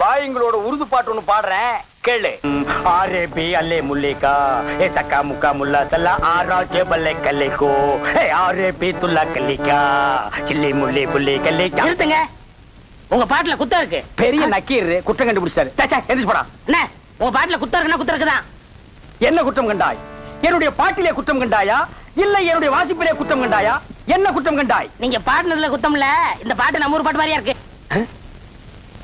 பாய்ங்களோட உருது பாட்டு ஒண்ணு பாடுறேன். கேளு. ஆரே பி அல்லே முல்லிகா. ஏ சக்கா முக்கா முல்லா சல்லா ஆரா ஜெபல்லே கல்லிகோ ஏ ஆரே பி துல்லா கல்லிகா சில்லி முல்லி புல்லி கல்லிகா நிறுத்துங்க. உங்க பாட்டுல குத்தம் இருக்கு. பெரிய நக்கீர் குற்றம் கண்டுபிடிச்சாரு சச்சா எந்திரிச்சு போடா. என்ன? உங்க பாட்டுல குத்தம் இருக்குன்னா குத்தம் இருக்குதான் என்ன குற்றம் கண்டாய்? என்னுடைய பாட்டிலே குற்றம் கண்டாயா? இல்லை என்னுடைய வாசிப்பிலே குற்றம் கண்டாயா? என்ன குற்றம் கண்டாய்? நீங்க பாடுனதுல குத்தம் இல்ல. இந்த பாட்டு நம்ம ஊர் பாட்டு மாதிரியா இருக்கு.